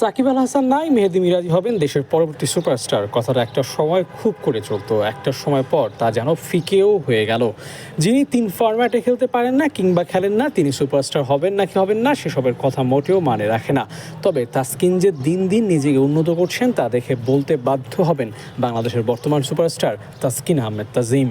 সাকিব আল হাসান নাই, মেহেদি মিরাজি হবেন দেশের পরবর্তী সুপারস্টার। কথাটা একটা সময় খুব করে চলতো, একটা সময় পর তা যেন ফিকেও হয়ে গেল। যিনি তিন ফরম্যাটে খেলতে পারেন না কিংবা খেলেন না, তিনি সুপারস্টার হবেন নাকি হবেন না, সেসবের কথা মোটেও মানে রাখে না। তবে তাসকিন যে দিন দিন নিজেকে উন্নত করছেন, তা দেখে বলতে বাধ্য হবেন বাংলাদেশের বর্তমান সুপারস্টার তাসকিন আহমেদ তাজিম।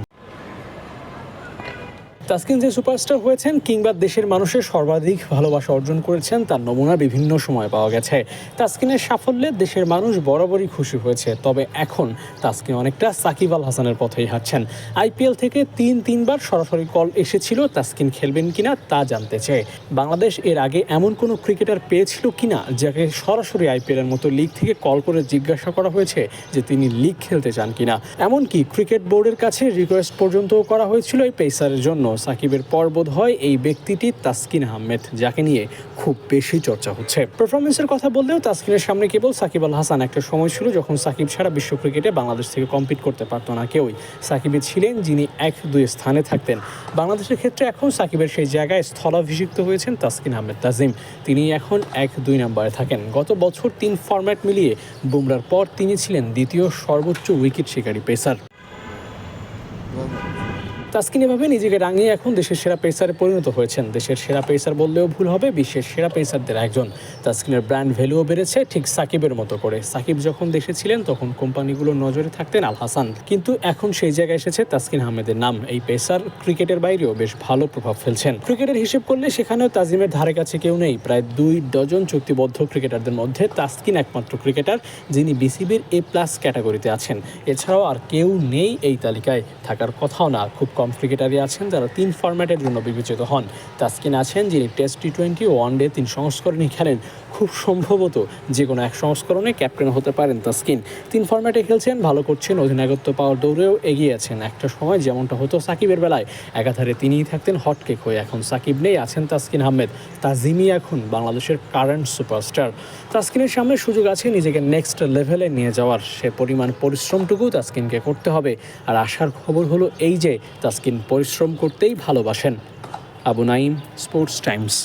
তাসকিন যে সুপারস্টার হয়েছেন কিংবা দেশের মানুষের সর্বাধিক ভালোবাসা অর্জন করেছেন, তার নমুনা বিভিন্ন সময় পাওয়া গেছে। তাসকিনের সাফল্যে দেশের মানুষ বরাবরই খুশি হয়েছে, তবে এখন তাসকিন অনেকটা সাকিব আল হাসানের পথেই হাঁটছেন। আইপিএল থেকে তিন, তিনবার সরাসরি কল এসেছিল, তাসকিন খেলবেন কিনা তা জানতে চেয়ে বাংলাদেশ এর আগে এমন কোনো ক্রিকেটার পেয়েছিল কিনা, যাকে সরাসরি আইপিএলের মতো লিগ থেকে কল করে জিজ্ঞাসা করা হয়েছে যে তিনি লিগ খেলতে চান কিনা? এমনকি ক্রিকেট বোর্ডের কাছে রিকোয়েস্ট পর্যন্তও করা হয়েছিল এই পেসারের জন্য। সাকিবের পর বোধ হয় এই ব্যক্তিটি তাসকিন আহমেদ, যাকে নিয়ে খুব বেশি চর্চা হচ্ছে। পারফরমেন্সের কথা বললেও তাসকিনের সামনে কেবল সাকিব আল হাসান। একটা সময় ছিল যখন সাকিব ছাড়া বিশ্ব ক্রিকেটে বাংলাদেশ থেকে কম্পিট করতে পারতো না কেউই। সাকিবে ছিলেন যিনি এক দুই স্থানে থাকতেন। বাংলাদেশের ক্ষেত্রে এখন সাকিবের সেই জায়গায় স্থলাভিষিক্ত হয়েছেন তাসকিন আহমেদ তাজিম। তিনি এখন এক দুই নম্বরে থাকেন। গত বছর তিন ফরম্যাট মিলিয়ে বুমরার পর তিনি ছিলেন দ্বিতীয় সর্বোচ্চ উইকেট শিকারী পেসার তাসকিন এভাবে নিজেকে রাঙিয়ে এখন দেশের সেরা পেসারে পরিণত হয়েছেন। দেশের সেরা পেসার বললেও ভুল হবে, বিশ্বের সেরা পেসারদের একজন। তাসকিনের ব্র্যান্ড ভ্যালুও বেড়েছে, ঠিক সাকিবের মতো করে। সাকিব যখন দেশে ছিলেন, তখন কোম্পানিগুলোর নজরে থাকতেন আল হাসান। কিন্তু এখন সেই জায়গায় এসেছে তাসকিন আহমেদের নাম। এই পেসার ক্রিকেটের বাইরেও বেশ ভালো প্রভাব ফেলছেন। ক্রিকেটের হিসেব করলে সেখানেও তাজিমের ধারে কাছে কেউ নেই। প্রায় দুই ডজন চুক্তিবদ্ধ ক্রিকেটারদের মধ্যে তাসকিন একমাত্র ক্রিকেটার, যিনি বিসিবির এ প্লাস ক্যাটাগরিতে আছেন। এছাড়াও আর কেউ নেই এই তালিকায়। থাকার কথাও না, খুব কম। ক্রিকেটারই আছেন যারা তিন ফরম্যাটের জন্য বিবেচিত হন। তাসকিন আছেন যিনি টেস্ট টি টোয়েন্টি ও ওয়ানডে তিন সংস্করণই খেলেন। খুব সম্ভবত যে কোনো এক সংস্করণে ক্যাপ্টেন হতে পারেন তাসকিন। তিন ফরম্যাটে খেলছেন, ভালো করছেন, অধিনায়কত্ব পাওয়ার দৌড়েও এগিয়ে আছেন। একটা সময় যেমনটা হতো সাকিবের বেলায়, একাধারে তিনিই থাকতেন হটকেক হয়ে। এখন সাকিব নেই, আছেন তাসকিন আহমেদ। তাজিমই এখন বাংলাদেশের কারেন্ট সুপারস্টার তাসকিনের সামনে সুযোগ আছে নিজেকে নেক্সট লেভেলে নিয়ে যাওয়ার। সে পরিমাণ পরিশ্রমটুকু তাসকিনকে করতে হবে। আর আসার খবর হলো এই যে তাসকিন পরিশ্রম করতেই ভালোবাসেন। Abu Naim Sports Times.